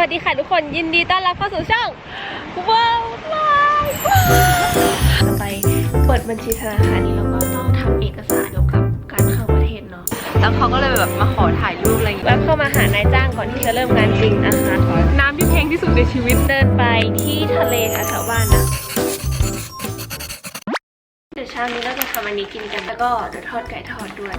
วัสดีค่ะทุกคนยินดีต้อนรับเข้าสู่ช่องว้าวว้าวจะไปเปิดบัญชีธนาคารนี้แล้วก็ต้องทำเอกสารเกี่ยวกับการเข้าประเทศเนาะแล้วเขาก็เลยแบบมาขอถ่ายรูปอะไรอย่างแวะเงี้ยเข้ามาหานายจ้างก่อนที่จะเริ่มงานจริงนะคะน้ำที่แพงที่สุดในชีวิตเดินไปที่ทะเลแถวๆบ้านนะเดี๋ยวเช้านี้เราจะทำอันนี้กินกันแล้วก็เดี๋ยวทอดไก่ทอดด้วย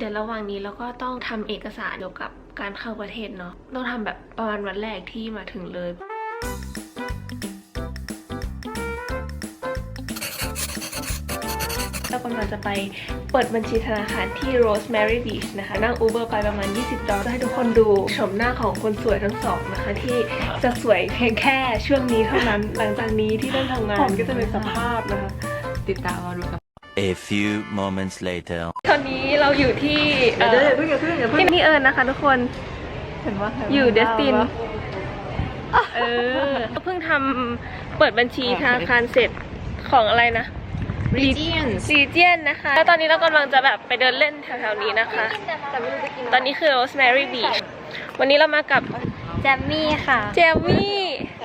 เดี๋ยวระหว่างนี้เราก็ต้องทำเอกสารเกี่ยวกับการเข้าประเทศเนาะต้องทำแบบประมาณวันแรกที่มาถึงเลยเรากำลังจะไปเปิดบัญชีธนาคารที่ Rosemary Beach นะคะ นั่ง Uber ไปประมาณ 20 ดอลลาร์ให้ทุกคนดูชมหน้าของคนสวยทั้งสองนะคะ ที่จะสวยเพียงแค่ช่วงนี้เท่านั้น หลังจากนี้ที่เริ่มทำงานก็จะเป็นสภาพนะคะ ติดตามมาดูกัน A few moments later. ตอนนี้เราอยู่ที่เอ่อเดี๋ยวเดี๋ยวเพิ่งอย่าเพิ่งอย่าเพิ่งที่นี่เอิญนะคะทุกคนเห็นว่าอยู่เดสตินเออเพิ่งทำเปิดบัญชีธนาคารเสร็จของอะไรนะรีเจียนซีเจียนนะคะ แล้วตอนนี้เรากำลังจะแบบไปเดินเล่นแถวๆนี้นะคะแต่ไม่รู้จะกินตอนนี้คือ Rosemary Beach วันนี้เรามากับ แจมมี่ค่ะเจมี่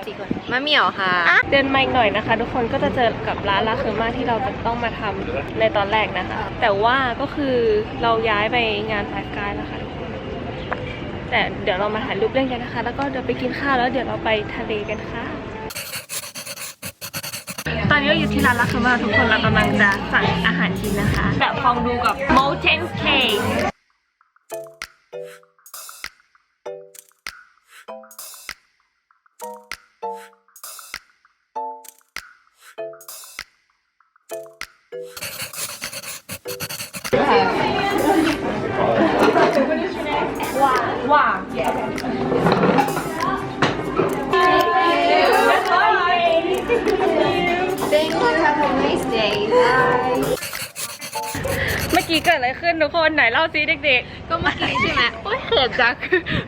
สี่คนมะเหมี่ยวค่ะ เดินมาอีกหน่อยนะคะ ทุกคนก็จะเจอกับร้านลาเคอร์มาที่เราจะต้องมาทำในตอนแรกนะคะ แต่ว่าก็คือเราย้ายไปงานไฟกายแล้วค่ะทุกคนแต่เดี๋ยวเรามาถ่ายรูปเล่นกันนะคะ แล้วก็เดี๋ยวไปกินข้าวแล้วเดี๋ยวเราไปทะเลกันค่ะ ตอนนี้เราอยู่ที่ร้านลาเคอร์มาทุกคนเรากำลังจะสั่งอาหารกินนะคะ แบบฟองดูกับ Mountain Cake ว่า Thank กี้เกิดอะไรขึ้นทุกคนไหนเล่าซิเด็ก ก็เมื่อกี้ใช่ไหมโอ๊ยเขินจัง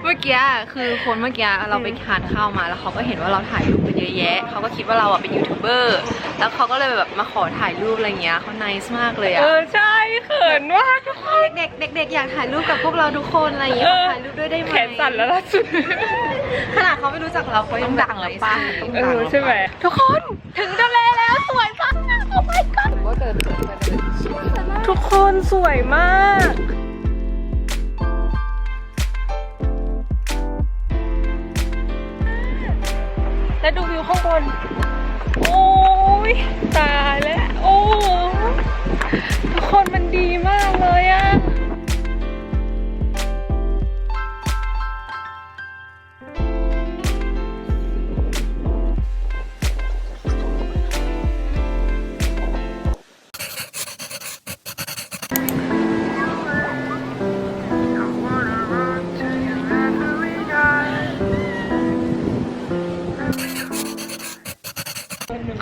เมื่อกี้คือคนเมื่อกี้เราไปทานข้าวมาแล้วเขาก็เห็นว่าเราถ่ายรูปกันเยอะแยะเขาก็คิดว่าเราอะเป็นยูทูบเบอร์แล้วเขาก็เลยแบบมาขอถ่ายรูปอะไรเงี้ยเขา nice มากเลยๆอะเออใช่เขินมากทุกคนเด็กๆเด็กๆอยากถ่ายรูปกับพวกเราทุกคนอะไรอย่างเงี้ยเออขอถ่ายรูปด้วยได้ไหมแขนสั่นแล้วล่าสุดขนาดเขาไม่รู้จักเราเขายังดังแล้วป้าต้องเอดังอแล้วใช่ไหมทุกคนถึงทะเลแล้ว นสวยมาก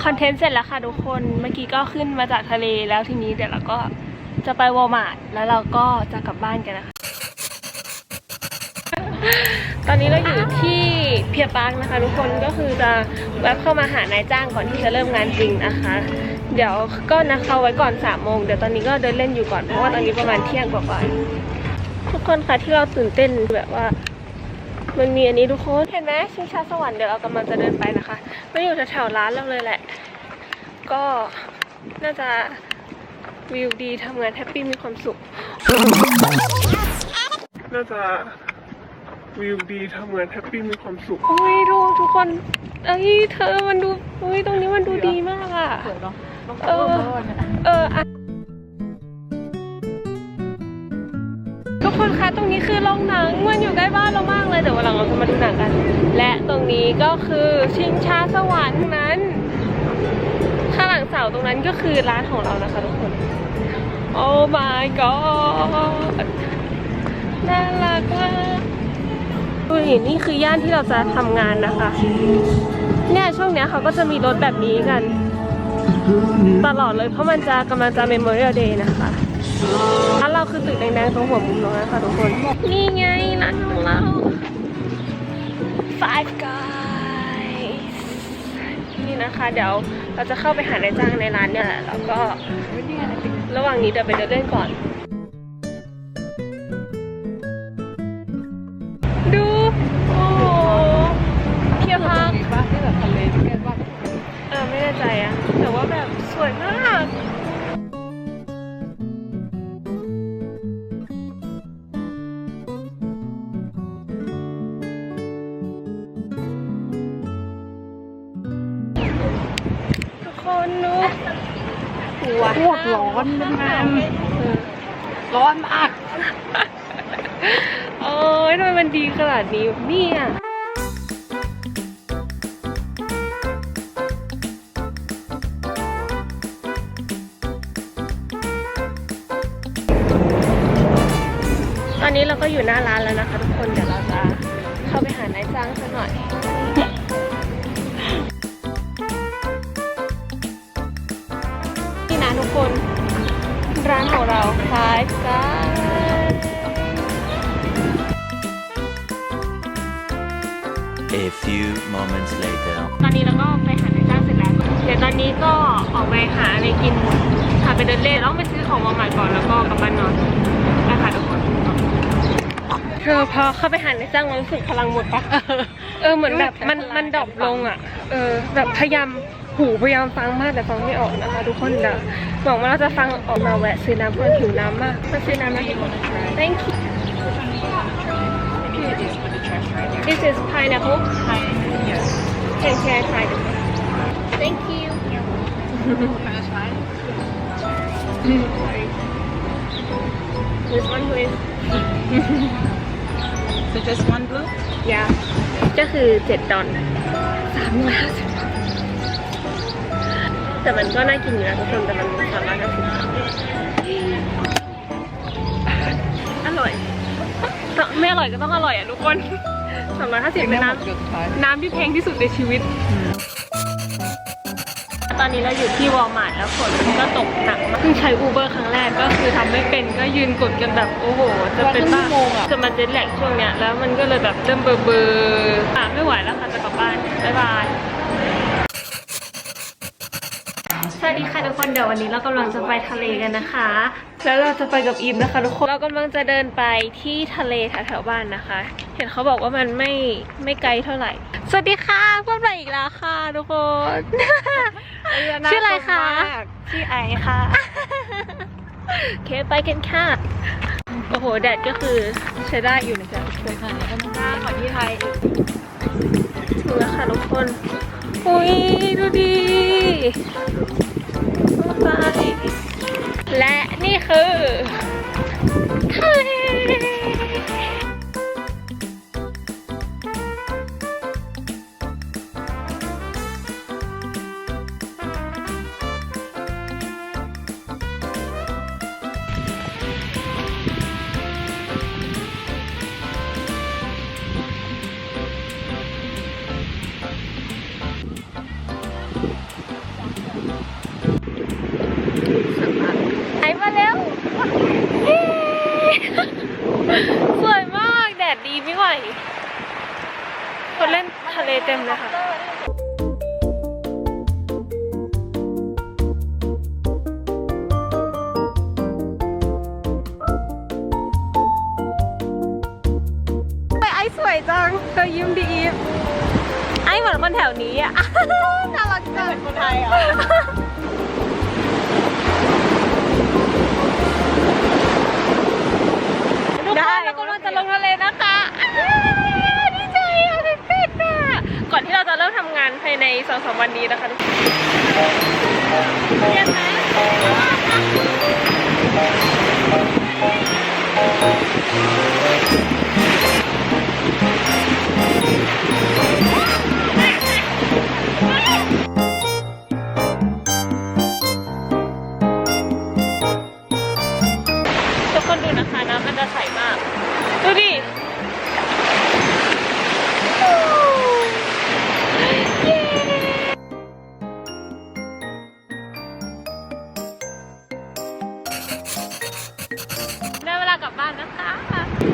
คอนเทนต์เสร็จแล้วค่ะทุกคน เมื่อกี้ก็ขึ้นมาจากทะเลแล้วทีนี้เดี๋ยวเราก็จะไปวอลมาร์ทแล้วเราก็จะกลับบ้านกันนะคะ ตอนนี้เราอยู่ที่เพียปาร์คนะคะ ทุกคนก็คือจะแวะเข้ามาหานายจ้างก่อนที่จะเริ่มงานจริงนะคะ เดี๋ยวก็นัดเขาไว้ก่อน3ามโมงเดี๋ยวตอนนี้ก็เดินเล่นอยู่ก่อนเพราะว่าตอนนี้ประมาณเที่ยงกว่าๆทุกคนคะที่เราตื่นเต้นแบบว่า มันมีอันนี้ทุกคนเห็นไหมชิงช้าสวรรค์เดี๋ยวเรากำลังจะเดินไปนะคะไม่อยู่แถวๆร้านเราเลยแหละ ก็น่าจะวิวดีทำงานแฮปปี้มีความสุข น่าจะวิวดีทำงานแฮปปี้มีความสุขอุ้ยดูทุกคนเอ้ยเธอมันดูอุ้ยตรงนี้มันดูดีมากอะเออเออ คนคะตรงนี้คือโรงหนังมันอยู่ใกล้บ้านเรามากเลยเดี๋ยววันหลังเราจะมาดูหนังกัน และตรงนี้ก็คือชิงช้าสวรรค์นั้นข้างหลังเสาตรงนั้นก็คือร้านของเรานะคะทุกคนโอ้ my god น่ารักมากดูดินี่คือย่านที่เราจะทำงานนะคะ เนี่ยช่วงเนี้ยเขาก็จะมีรถแบบนี้กัน ตลอดเลยเพราะมันจะกำลังจะ Memorial Day นะคะ ร้านเราคือตึกแดงๆตรงหัวมุมตรงนั้นค่ะทุกคน นี่ไงร้านของเรา Five Guys นี่นะคะ เดี๋ยวเราจะเข้าไปหานายจ้างในร้านเนี่ยแหละ แล้วก็ระหว่างนี้เดี๋ยวไปเดินเล่นก่อน ดู โอ้เพียบพักบ้านที่แบบทะเลที่ใกล้บ้านเออไม่แน่ใจอะแต่ว่าแบบสวยมาก หัวโคตรร้อนเป็นงานร้อนมากโอ้ยทำไมมันดีขนาดนี้เนี่ยตอนนี้เราก็อยู่หน้าร้านแล้วนะคะทุกคนเดี๋ยวเราจะเข้าไปหานายจ้างสักหน่อย ทุกคน ร้านของเราคล้ายกัน A few moments later. ตอนนี้เราก็ไปหานายจ้างเสร็จแล้ว เดี๋ยวตอนนี้ก็ออกไปหาอะไรกินหาไปเดินเล่นต้องไปซื้อของมาใหม่ก่อนแล้วก็กลับบ้านนอนนะคะทุกคนเธอพอเข้าไปหานายจ้างมันรู้สึกพลังหมดปะเออเหมือนแบบมันมันดรอปลงอะ เออแบบพยายาม หูพยายามฟังมากแต่ฟังไม่ออกนะคะ ทุกคนเดี๋ยวหวังว่าเราจะฟังออกมาแวะซื้อน้ำเพื่อนหิวน้ำมากมาซื้อน้ำนะ thank you this is pineapple can can I try this thank you this one please so just one blue yeah ก็คือเจ็ดดอลสามร้อยห้าสิบ แต่มันก็น่ากินอยู่นะทุกคนแต่มันสามร้อยห้าสิบอร่อยแต่ไม่อร่อยก็ต้องอร่อยอะทุกคนสามร้อยห้าสิบเป็นน้ำน้ำที่แพงที่สุดในชีวิต ตอนนี้เราอยู่ที่วอลมาร์ทแล้วฝนมันก็ตกหนักมากเพิ่งใช้อูเบอร์ครั้งแรกก็คือทำไม่เป็นก็ยืนกดกันแบบโอ้โห จะเป็นบ้าจะมาเจ็ตแลกช่วงเนี้ยแล้วมันก็เลยแบบเริ่มเบอร์เบอร์อะไม่ไหวแล้วค่ะจะกลับบ้านบ๊ายบาย วัสดีค่ะทุกคนเดี๋ยววันนี้เรากำลังจะไปทะเลกันนะคะ แล้วเราจะไปกับอีมนะคะทุกคนเรากำลังจะเดินไปที่ทะเลแถวๆบ้านนะคะ เห็นเขาบอกว่ามันไม่ไม่ไกลเท่าไหร่ สวัสดีค่ะพบกันอีกแล้วค่ะทุกคนชื่ออะไรคะชื่อไอค่ะโอเคไปกันค่ะโอ้โหแดดก็คือใช้ได้อยู่นะจ๊ะทุกคนค่ะแล้วก็หน้าขอที่ไทยถึงแล้วค่ะทุกคนอุ้ยดูดีไป และนี่คือ เหมือนคนแถวนี้อะ น่ารักจังคนไทยอะทุกคนเรากำลังจะลงทะเลนะคะอ้าวดีใจอะตื่นเต้นอะ ก่อนที่เราจะเริ่มทำงานภายในสองสามวันนี้นะคะทุกคน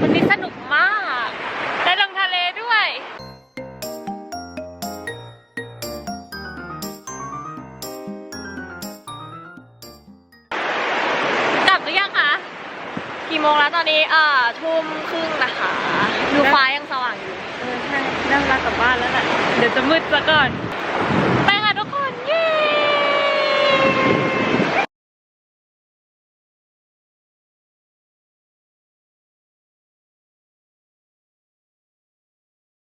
วันนี้สนุกมาก ได้ลงทะเลด้วย กลับหรือยังคะ กี่โมงแล้วตอนนี้เอ่อทุ่มครึ่งนะคะดูฟ้ายังสว่างอยู่ เออใช่นั่งมากลับบ้านแล้วแหละเดี๋ยวจะมืดซะก่อนเ